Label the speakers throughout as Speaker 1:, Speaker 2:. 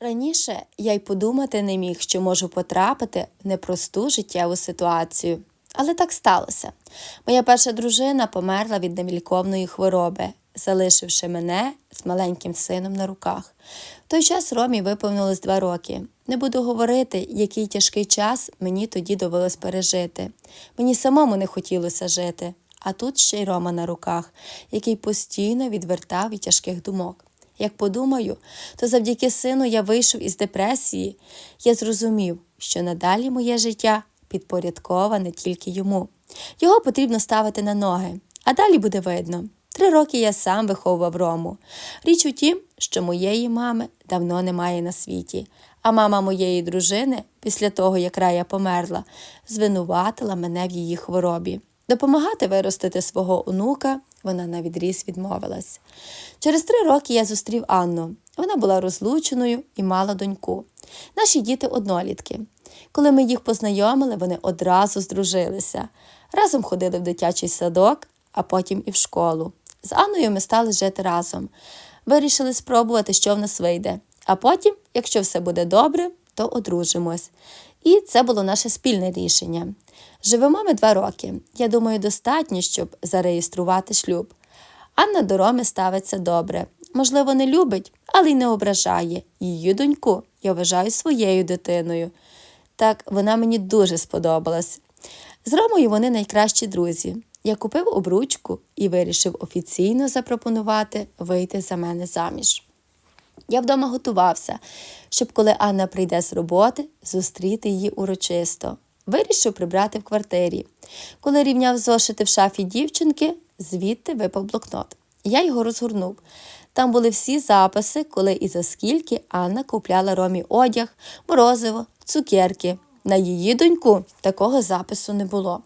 Speaker 1: Раніше я й подумати не міг, що можу потрапити в непросту життєву ситуацію. Але так сталося. Моя перша дружина померла від невіліковної хвороби, залишивши мене з маленьким сином на руках. В той час Ромі виповнилось два роки. Не буду говорити, який тяжкий час мені тоді довелось пережити. Мені самому не хотілося жити, а тут ще й Рома на руках, який постійно відвертав від тяжких думок. Як подумаю, то завдяки сину я вийшов із депресії. Я зрозумів, що надалі моє життя підпорядковане тільки йому. Його потрібно ставити на ноги, а далі буде видно. Три роки я сам виховував Рому. Річ у тім, що моєї мами давно немає на світі, а мама моєї дружини, після того, як Рая померла, звинуватила мене в її хворобі. Допомагати виростити свого онука вона на відріз відмовилась. Через три роки я зустрів Анну. Вона була розлученою і мала доньку. Наші діти однолітки. Коли ми їх познайомили, вони одразу здружилися. Разом ходили в дитячий садок, а потім і в школу. З Анною ми стали жити разом. Вирішили спробувати, що в нас вийде. А потім, якщо все буде добре, то одружимось. І це було наше спільне рішення. Живемо ми два роки. Я думаю, достатньо, щоб зареєструвати шлюб. Анна до Роми ставиться добре. Можливо, не любить, але й не ображає. Її доньку я вважаю своєю дитиною. Так, вона мені дуже сподобалась. З Ромою вони найкращі друзі. Я купив обручку і вирішив офіційно запропонувати вийти за мене заміж. Я вдома готувався, щоб коли Анна прийде з роботи, зустріти її урочисто. Вирішив прибрати в квартирі. Коли рівняв зошити в шафі дівчинки, звідти випав блокнот. Я його розгорнув. Там були всі записи, коли і за скільки Анна купляла Ромі одяг, морозиво, цукерки. На її доньку такого запису не було.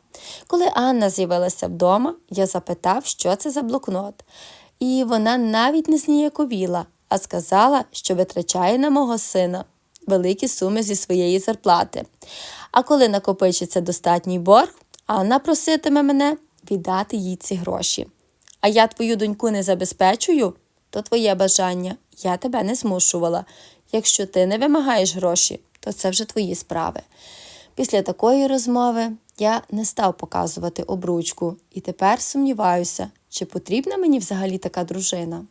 Speaker 1: Коли Анна з'явилася вдома, я запитав, що це за блокнот. І вона навіть не зніяковіла, а сказала, що витрачає на мого сина великі суми зі своєї зарплати. А коли накопичиться достатній борг, Анна проситиме мене віддати їй ці гроші. А я твою доньку не забезпечую, то твоє бажання, я тебе не змушувала. Якщо ти не вимагаєш гроші, то це вже твої справи. Після такої розмови я не став показувати обручку і тепер сумніваюся, чи потрібна мені взагалі така дружина.